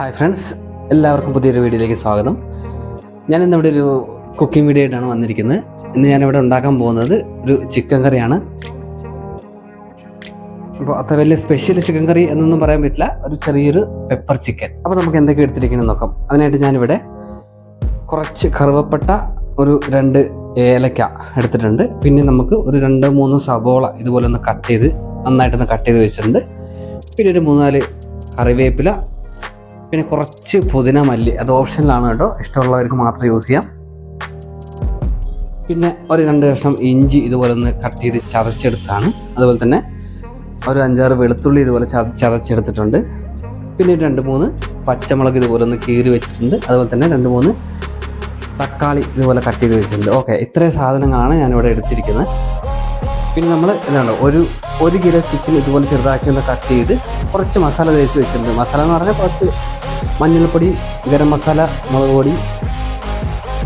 Hi friends എല്ലാവർക്കും പുതിയൊരു വീഡിയോയിലേക്ക് സ്വാഗതം. ഞാൻ ഇന്നിവിടെ ഒരു കുക്കിംഗ് വീഡിയോ ആയിട്ടാണ് വന്നിരിക്കുന്നത്. ഇന്ന് ഞാനിവിടെ ഉണ്ടാക്കാൻ പോകുന്നത് ഒരു ചിക്കൻ കറിയാണ്. അപ്പോൾ അത്ര വലിയ സ്പെഷ്യൽ ചിക്കൻ കറി എന്നൊന്നും പറയാൻ പറ്റില്ല. ഒരു ചെറിയൊരു പെപ്പർ ചിക്കൻ അപ്പോൾ നമുക്ക് എന്തൊക്കെ എടുത്തിരിക്കണം നോക്കാം. അതിനായിട്ട് ഞാനിവിടെ കുറച്ച് കറുവപ്പെട്ട ഒരു രണ്ട് ഏലക്ക എടുത്തിട്ടുണ്ട്. പിന്നെ നമുക്ക് ഒരു രണ്ട് മൂന്ന് സബോള ഇതുപോലെ ഒന്ന് കട്ട് ചെയ്ത് നന്നായിട്ടൊന്ന് കട്ട് ചെയ്ത് വെച്ചിട്ടുണ്ട്. പിന്നെ ഒരു മൂന്നാൽ കറിവേപ്പില പിന്നെ കുറച്ച് പുതിന മല്ലി. അത് ഓപ്ഷനിലാണ് കേട്ടോ. ഇഷ്ടമുള്ളവർക്ക് മാത്രം യൂസ് ചെയ്യാം. പിന്നെ ഒരു രണ്ട് കഷ്ണം ഇഞ്ചി ഇതുപോലെ ഒന്ന് കട്ട് ചെയ്ത് ചതച്ചെടുത്താണ്. അതുപോലെ തന്നെ ഒരു അഞ്ചാറ് വെളുത്തുള്ളി ഇതുപോലെ ചത ചതച്ചെടുത്തിട്ടുണ്ട്. പിന്നെ രണ്ട് മൂന്ന് പച്ചമുളക് ഇതുപോലെ ഒന്ന് കീറി വെച്ചിട്ടുണ്ട്. അതുപോലെ തന്നെ രണ്ട് മൂന്ന് തക്കാളി ഇതുപോലെ കട്ട് ചെയ്ത് വെച്ചിട്ടുണ്ട്. ഓക്കെ ഇത്രയും സാധനങ്ങളാണ് ഞാനിവിടെ എടുത്തിരിക്കുന്നത്. പിന്നെ നമ്മൾ എന്താണ് ഒരു ഒരു കിലോ ചിക്കൻ ഇതുപോലെ ചെറുതാക്കി ഒന്ന് കട്ട് ചെയ്ത് കുറച്ച് മസാല തേച്ച് വെച്ചിട്ടുണ്ട്. മസാല എന്ന് പറഞ്ഞാൽ കുറച്ച് മഞ്ഞൾപ്പൊടി ഗരം മസാല മുളക് പൊടി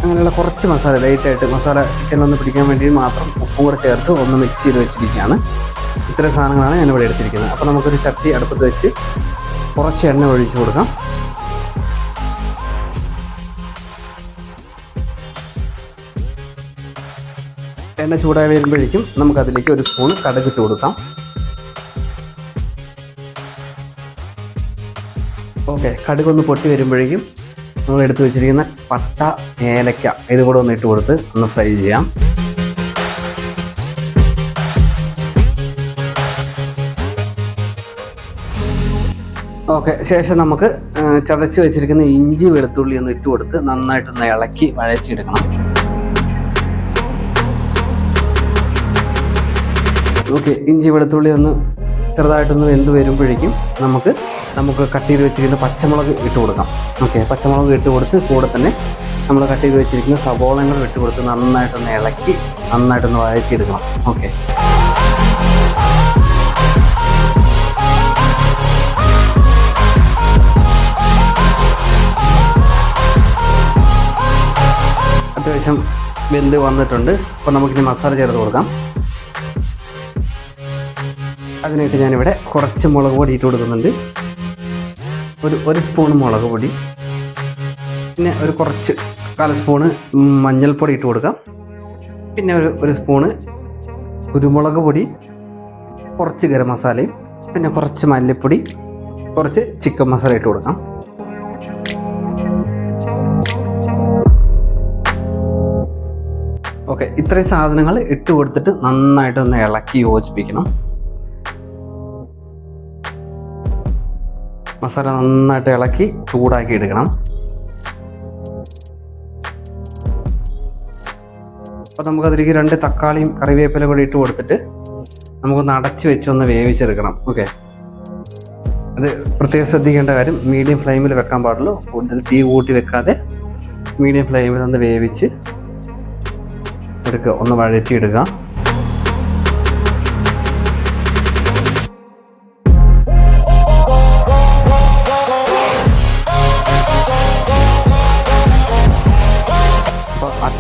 അങ്ങനെയുള്ള കുറച്ച് മസാല ലൈറ്റായിട്ട് മസാല ചിക്കനിലൊന്ന് പിടിക്കാൻ വേണ്ടി മാത്രം ഉപ്പും കൂടെ ചേർത്ത് ഒന്ന് മിക്സ് ചെയ്ത് വെച്ചിരിക്കുകയാണ്. ഇത്തരം സാധനങ്ങളാണ് ഞാനിവിടെ എടുത്തിരിക്കുന്നത്. അപ്പോൾ നമുക്കൊരു ചട്ടി അടുപ്പത്ത് വെച്ച് കുറച്ച് എണ്ണ ഒഴിച്ചു കൊടുക്കാം. എണ്ണ ചൂടായി വരുമ്പോഴേക്കും നമുക്കതിലേക്ക് ഒരു സ്പൂൺ കടകിട്ട് കൊടുക്കാം. ഓക്കെ കടുകൊന്ന് പൊട്ടി വരുമ്പോഴേക്കും നമ്മൾ എടുത്തു വെച്ചിരിക്കുന്ന പട്ട ഏലക്ക ഇത് കൂടെ ഒന്ന് ഇട്ട് കൊടുത്ത് ഒന്ന് ഫ്രൈ ചെയ്യാം. ഓക്കെ ശേഷം നമുക്ക് ചതച്ച് വെച്ചിരിക്കുന്ന ഇഞ്ചി വെളുത്തുള്ളി ഒന്ന് ഇട്ട് കൊടുത്ത് നന്നായിട്ടൊന്ന് ഇളക്കി വഴച്ചെടുക്കണം ഓക്കെ ഇഞ്ചി വെളുത്തുള്ളി ഒന്ന് ചെറുതായിട്ടൊന്ന് വെന്ത് വരുമ്പോഴേക്കും നമുക്ക് നമുക്ക് കട്ട് ചെയ്ത് വെച്ചിരിക്കുന്ന പച്ചമുളക് ഇട്ട് കൊടുക്കാം. ഓക്കെ പച്ചമുളക് ഇട്ട് കൊടുത്ത് കൂടെ തന്നെ നമ്മൾ കട്ട് ചെയ്ത് വെച്ചിരിക്കുന്ന സവോളങ്ങൾ ഇട്ട് കൊടുത്ത് നന്നായിട്ടൊന്ന് ഇളക്കി നന്നായിട്ടൊന്ന് വഴറ്റിയെടുക്കണം. ഓക്കെ അത്യാവശ്യം വെന്ത് വന്നിട്ടുണ്ട്. അപ്പോൾ നമുക്കിനി മസാല ചേർത്ത് കൊടുക്കാം. അതിനായിട്ട് ഞാനിവിടെ കുറച്ച് മുളക് പൊടി ഇട്ട് കൊടുക്കുന്നുണ്ട്. ഒരു ഒരു സ്പൂൺ മുളക് പൊടി പിന്നെ ഒരു കുറച്ച് കാൽ സ്പൂണ് മഞ്ഞൾപ്പൊടി ഇട്ട് കൊടുക്കാം. പിന്നെ ഒരു ഒരു സ്പൂണ് കുരുമുളക് പൊടി കുറച്ച് ഗരം മസാലയും പിന്നെ കുറച്ച് മല്ലിപ്പൊടി കുറച്ച് ചിക്കൻ മസാല ഇട്ട് കൊടുക്കാം. ഓക്കെ ഇത്രയും സാധനങ്ങൾ ഇട്ട് കൊടുത്തിട്ട് നന്നായിട്ടൊന്ന് ഇളക്കി യോജിപ്പിക്കണം. മസാല നന്നായിട്ട് ഇളക്കി ചൂടാക്കി എടുക്കണം. അപ്പോൾ നമുക്കതിലേക്ക് രണ്ട് തക്കാളിയും കറിവേപ്പില കൂടി ഇട്ട് കൊടുത്തിട്ട് നമുക്കൊന്ന് അടച്ച് വെച്ചൊന്ന് വേവിച്ചെടുക്കണം. ഓക്കെ അത് പ്രത്യേകം ശ്രദ്ധിക്കേണ്ട കാര്യം മീഡിയം ഫ്ലെയിമിൽ വെക്കാൻ പാടുള്ളൂ. കൂടുതൽ തീ കൂട്ടി വെക്കാതെ മീഡിയം ഫ്ലെയിമിൽ ഒന്ന് വേവിച്ച് എടുക്കുക. ഒന്ന് വഴറ്റിയിടുക.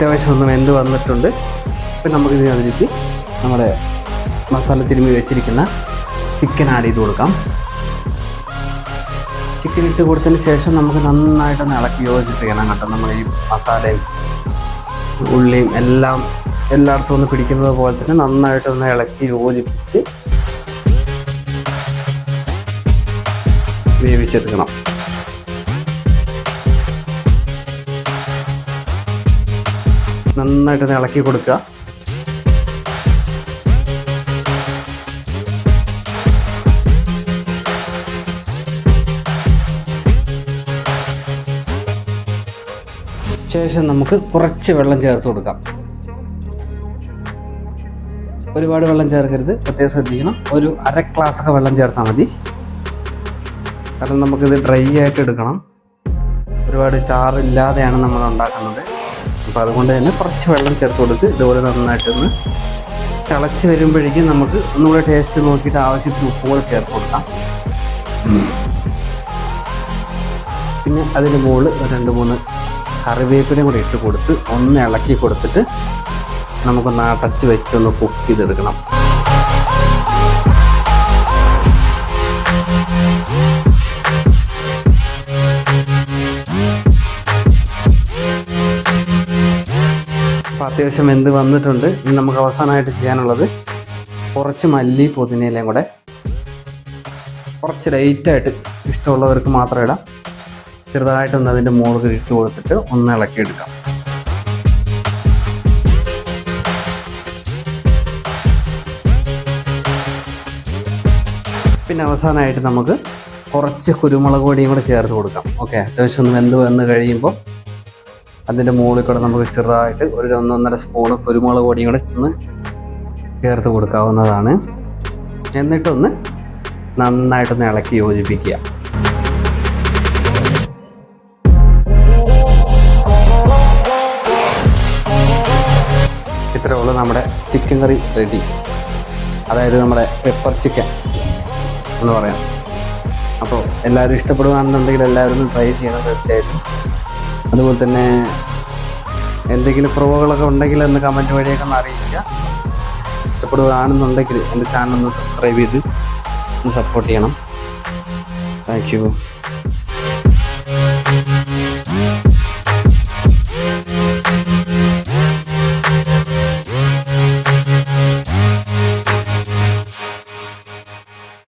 അത്യാവശ്യം ഒന്ന് വെന്ത് വന്നിട്ടുണ്ട്? ഇപ്പം നമുക്കിനി അതിലേക്ക് നമ്മുടെ മസാല തിരുമ്മി വെച്ചിരിക്കുന്ന ചിക്കൻ ആഡ് ചെയ്ത് കൊടുക്കാം. ചിക്കൻ ഇട്ട് കൊടുത്തതിന് ശേഷം നമുക്ക് നന്നായിട്ടൊന്ന് ഇളക്കി യോജിപ്പിക്കണം കേട്ടോ. നമ്മൾ ഈ മസാലയും ഉള്ളിയും എല്ലാം എല്ലായിടത്തും ഒന്ന് പിടിക്കുന്നത് പോലെ തന്നെ നന്നായിട്ടൊന്ന് ഇളക്കി യോജിപ്പിച്ച് വേവിച്ചെടുക്കണം. നന്നായിട്ടൊന്ന് ഇളക്കി കൊടുക്കുക. ശേഷം നമുക്ക് കുറച്ച് വെള്ളം ചേർത്ത് കൊടുക്കാം. ഒരുപാട് വെള്ളം ചേർക്കരുത്. പ്രത്യേകം ശ്രദ്ധിക്കണം. ഒരു അര ഗ്ലാസ് ഒക്കെ വെള്ളം ചേർത്താൽ മതി. കാരണം നമുക്കിത് ഡ്രൈ ആയിട്ട് എടുക്കണം. ഒരുപാട് ചാറില്ലാതെയാണ് നമ്മൾ ഉണ്ടാക്കുന്നത്. അപ്പോൾ അതുകൊണ്ട് തന്നെ കുറച്ച് വെള്ളം ചേർത്ത് കൊടുത്ത് ഇതുപോലെ നന്നായിട്ടൊന്ന് തിളച്ച് വരുമ്പോഴേക്കും നമുക്ക് ഒന്നുകൂടെ ടേസ്റ്റ് നോക്കിയിട്ട് ആവശ്യത്തിന് ഉപ്പ് കൂടെ ചേർത്ത് കൊടുക്കാം. പിന്നെ അതിന് മുകളിൽ രണ്ട് മൂന്ന് കറിവേപ്പിലയും കൂടി ഇട്ട് കൊടുത്ത് ഒന്ന് ഇളക്കി കൊടുത്തിട്ട് നമുക്കൊന്ന് അടച്ച് വെച്ചൊന്ന് കുക്ക് ചെയ്തെടുക്കണം. അത്യാവശ്യം എന്ത് വന്നിട്ടുണ്ട്. ഇനി നമുക്ക് അവസാനമായിട്ട് ചെയ്യാനുള്ളത് കുറച്ച് മല്ലി പുതിനയിലയും കൂടെ. കുറച്ച് ലൈറ്റായിട്ട് ഇഷ്ടമുള്ളവർക്ക് മാത്രം ഇടാം. ചെറുതായിട്ടൊന്ന് അതിന്റെ മുകളിൽ ഇട്ട് കൊടുത്തിട്ട് ഒന്ന് ഇളക്കിയെടുക്കാം. പിന്നെ അവസാനമായിട്ട് നമുക്ക് കുറച്ച് കുരുമുളക് പൊടിയും കൂടെ ചേർത്ത് കൊടുക്കാം. ഓക്കെ അത്യാവശ്യം ഒന്ന് വെന്ത് വന്ന് കഴിയുമ്പോൾ അതിന്റെ മുകളിൽ കൂടെ നമുക്ക് ചെറുതായിട്ട് ഒരു ഒന്നൊന്നര സ്പൂണ് കുരുമുളക് പൊടിയും കൂടെ ഒന്ന് ചേർത്ത് കൊടുക്കാവുന്നതാണ്. എന്നിട്ടൊന്ന് നന്നായിട്ടൊന്ന് ഇളക്കി യോജിപ്പിക്കുക. ഇത്രേ ഉള്ളൂ നമ്മുടെ ചിക്കൻ കറി റെഡി അതായത് നമ്മുടെ പെപ്പർ ചിക്കൻ എന്ന് പറയാം. അപ്പോൾ എല്ലാവരും ഇഷ്ടപ്പെടുകയാണെന്നുണ്ടെങ്കിൽ എല്ലാവരും ട്രൈ ചെയ്യണം തീർച്ചയായിട്ടും. അതുപോലെ തന്നെ എന്തെങ്കിലും കുറവുകളൊക്കെ ഉണ്ടെങ്കിൽ ഒന്ന് കമന്റ് വഴിയൊക്കെ ഒന്ന് അറിയിക്കുക. ഇഷ്ടപ്പെടുകയാണെന്നുണ്ടെങ്കിൽ എന്റെ ചാനൽ ഒന്ന് സബ്സ്ക്രൈബ് ചെയ്ത് ഒന്ന് സപ്പോർട്ട് ചെയ്യണം. Thank you